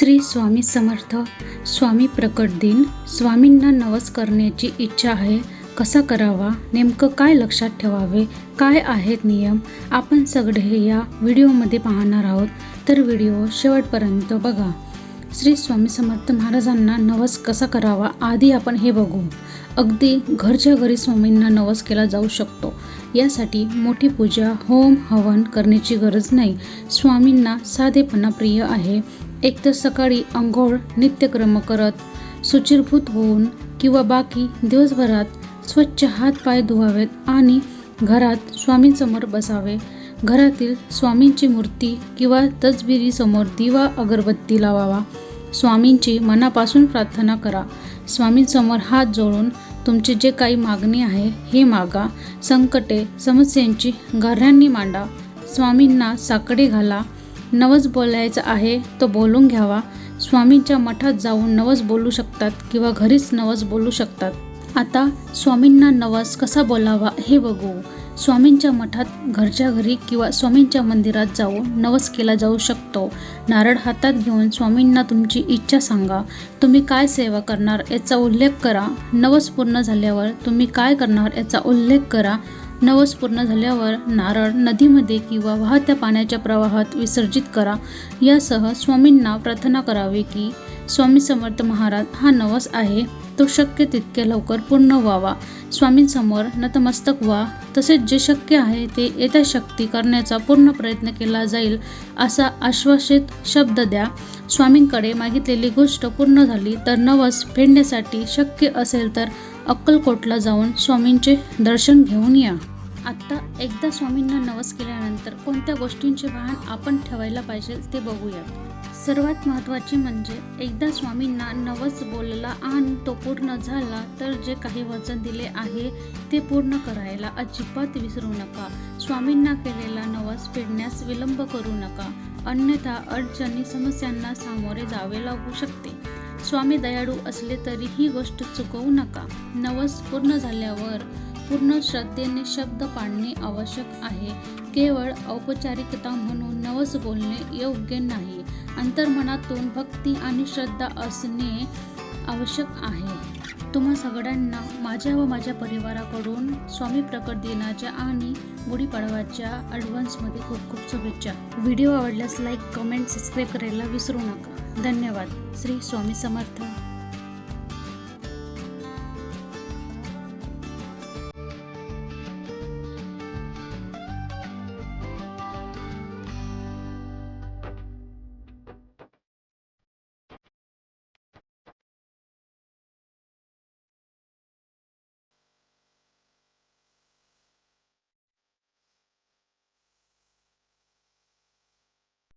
श्री स्वामी समर्थ स्वामी प्रकट दिन स्वामींना नवस करण्याची इच्छा आहे कसा करावा नेमकं काय लक्षात ठेवावे काय आहेत नियम आपण सगळे हे या व्हिडिओमध्ये पाहणार आहोत. तर व्हिडिओ शेवटपर्यंत बघा. श्री स्वामी समर्थ महाराजांना नवस कसा करावा आधी आपण हे बघू. अगदी घरच्या घरी स्वामींना नवस केला जाऊ शकतो. यासाठी मोठी पूजा होम हवन करण्याची गरज नाही. स्वामींना साधेपणा प्रिय आहे. एकतर सकाळी आंघोळ नित्यक्रम करत सुचिरभूत होऊन किंवा बाकी दिवसभरात स्वच्छ हात पाय धुवावेत आणि घरात स्वामींसमोर बसावे. घरातील स्वामींची मूर्ती किंवा तसबिरीसमोर दिवा अगरबत्ती लावावा. स्वामींची मनापासून प्रार्थना करा. स्वामींसमोर हात जोडून तुमचे जे काही मागणी आहे हे मागा. संकटे समस्यांची गाऱ्यांनी मांडा. स्वामींना साकडे घाला. नवस बोलायचा आहे तो बोलून घ्यावा. स्वामींच्या मठात जाऊन नवस बोलू शकतात किंवा घरीच नवस बोलू शकतात. आता स्वामींना नवस कसा बोलावा हे बघू. स्वामींच्या मठात घरच्या घरी किंवा स्वामींच्या मंदिरात जाऊन नवस केला जाऊ शकतो. नारळ हातात घेऊन स्वामींना तुमची इच्छा सांगा. तुम्ही काय सेवा करणार याचा उल्लेख करा. नवस पूर्ण झाल्यावर तुम्ही काय करणार याचा उल्लेख करा. नवस पूर्ण झाल्यावर नारळ नदीमध्ये किंवा वाहत्या पाण्याच्या प्रवाहात विसर्जित करा. यासह स्वामींना प्रार्थना करावी की स्वामी समर्थ महाराज हा नवस आहे. तो शक्य तितके लवकर पूर्ण व्हावा. स्वामींसमोर नतमस्तक व्हा. तसेच जे शक्य आहे ते यथाशक्ती करण्याचा पूर्ण प्रयत्न केला जाईल असा आश्वासित शब्द द्या. स्वामींकडे मागितलेली गोष्ट पूर्ण झाली तर नवस फेडण्यासाठी शक्य असेल तर अक्कलकोटला जाऊन स्वामींचे दर्शन घेऊन या. आत्ता एकदा स्वामींना नवस केल्यानंतर कोणत्या गोष्टींचे भान आपण ठेवायला पाहिजे ते बघूयात. सर्वात महत्त्वाचे म्हणजे एकदा स्वामींना नवस बोलला आणि तो पूर्ण झाला तर जे काही वचन दिले आहे ते पूर्ण करायला अजिबात विसरू नका. स्वामींना केलेला नवस फेडण्यास विलंब करू नका. अन्यथा अडचणी समस्यांना सामोरे जावे लागू शकते. स्वामी दयाळू असले तरी ही गोष्ट चुकवू नका. नवस पूर्ण झाल्यावर पूर्ण श्रद्धेने शब्द पाडणे आवश्यक आहे. केवळ औपचारिकता म्हणून नवस बोलणे योग्य नाही. अंतर्मनातून भक्ती आणि श्रद्धा असणे आवश्यक आहे. तुम्हा सगळ्यांना माझ्या व माझ्या परिवाराकडून स्वामी प्रकट दिनाच्या आणि गुढीपाडवाच्या ॲडव्हान्समध्ये खूप खूप शुभेच्छा. व्हिडिओ आवडल्यास लाईक कमेंट सबस्क्राईब करायला विसरू नका. धन्यवाद. श्री स्वामी समर्थ.